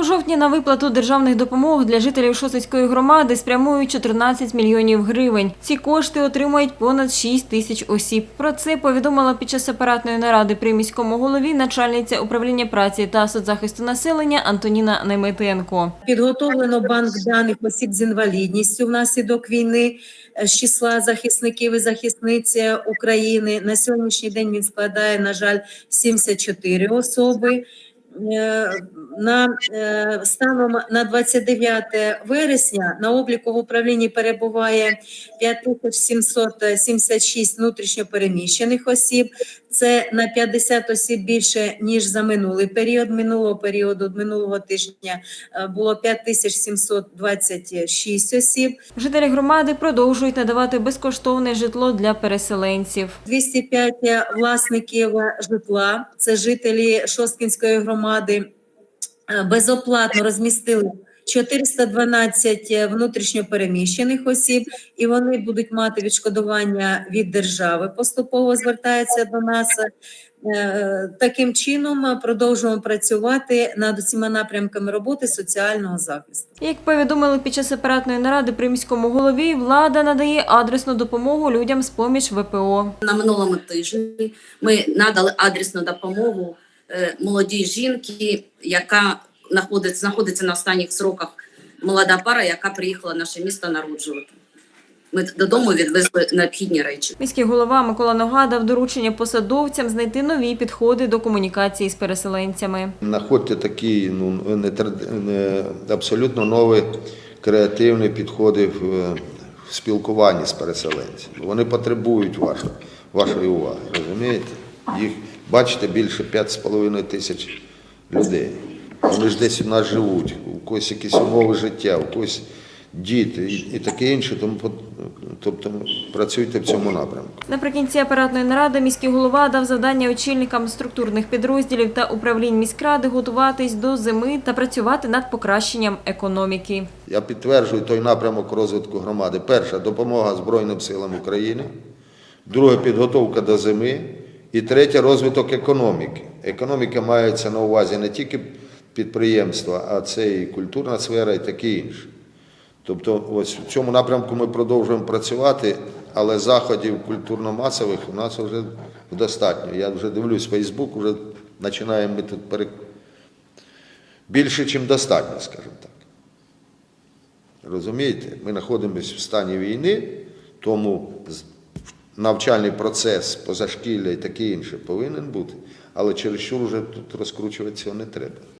У жовтні на виплату державних допомог для жителів Шосицької громади спрямують 14 мільйонів гривень. Ці кошти отримають понад 6 тисяч осіб. Про це повідомила під час апаратної наради при міському голові начальниця управління праці та соцзахисту населення Антоніна Найметенко. Підготовлено банк даних осіб з інвалідністю внаслідок війни е, з числа захисників і захисниць України. На сьогоднішній день він складає, на жаль, 74 особи. Е, На е, станом на 29 вересня на обліку в управлінні перебуває 5776 внутрішньопереміщених осіб. Це на 50 осіб більше ніж за минулий період. Минулого періоду минулого тижня е, було 5726 осіб. Жителі громади продовжують надавати безкоштовне житло для переселенців. 205 власників житла, це жителі Шосткінської громади, е, безоплатно розмістили 412 внутрішньопереміщених осіб, і вони будуть мати відшкодування від держави. Поступово звертаються до нас. Е, Таким чином продовжуємо працювати над усіма напрямками роботи соціального захисту. Як повідомили під час апаратної наради при міському голові, влада надає адресну допомогу людям з поміж ВПО. На минулому тижні ми надали адресну допомогу е, молодій жінці, яка знаходиться, знаходиться на останніх сроках молода пара, яка приїхала в наше місто народжувати. Ми додому відвезли необхідні речі. Міський голова Микола Нога дав доручення посадовцям знайти нові підходи до комунікації з переселенцями. Знаходьте такі ну, не, не, абсолютно нові креативні підходи в, в спілкуванні з переселенцями. Вони потребують вашої, вашої уваги, розумієте? Їх, бачите, більше 5,5 тисяч людей. Вони ж десь у нас живуть, у когось якісь умови життя, у когось діти і, і таке інше. Тому тобто працюйте в цьому напрямку. Наприкінці апаратної наради міський голова дав завдання очільникам структурних підрозділів та управлінь міськради готуватись до зими та працювати над покращенням економіки. Я підтверджую той напрямок розвитку громади. Перша допомога Збройним силам України, друге підготовка до зими, і третє розвиток економіки. Економіка мається на увазі не тільки підприємства, а це і культурна сфера, і таке інше. Тобто, ось в цьому напрямку ми продовжуємо працювати, але заходів культурно-масових у нас вже достатньо. Я вже дивлюсь, Фейсбук, вже починаємо ми тут пере... більше, ніж достатньо, скажімо так. Розумієте, ми знаходимося в стані війни, тому навчальний процес позашкілля і таке інше повинен бути, але чересчур вже тут розкручувати цього не треба.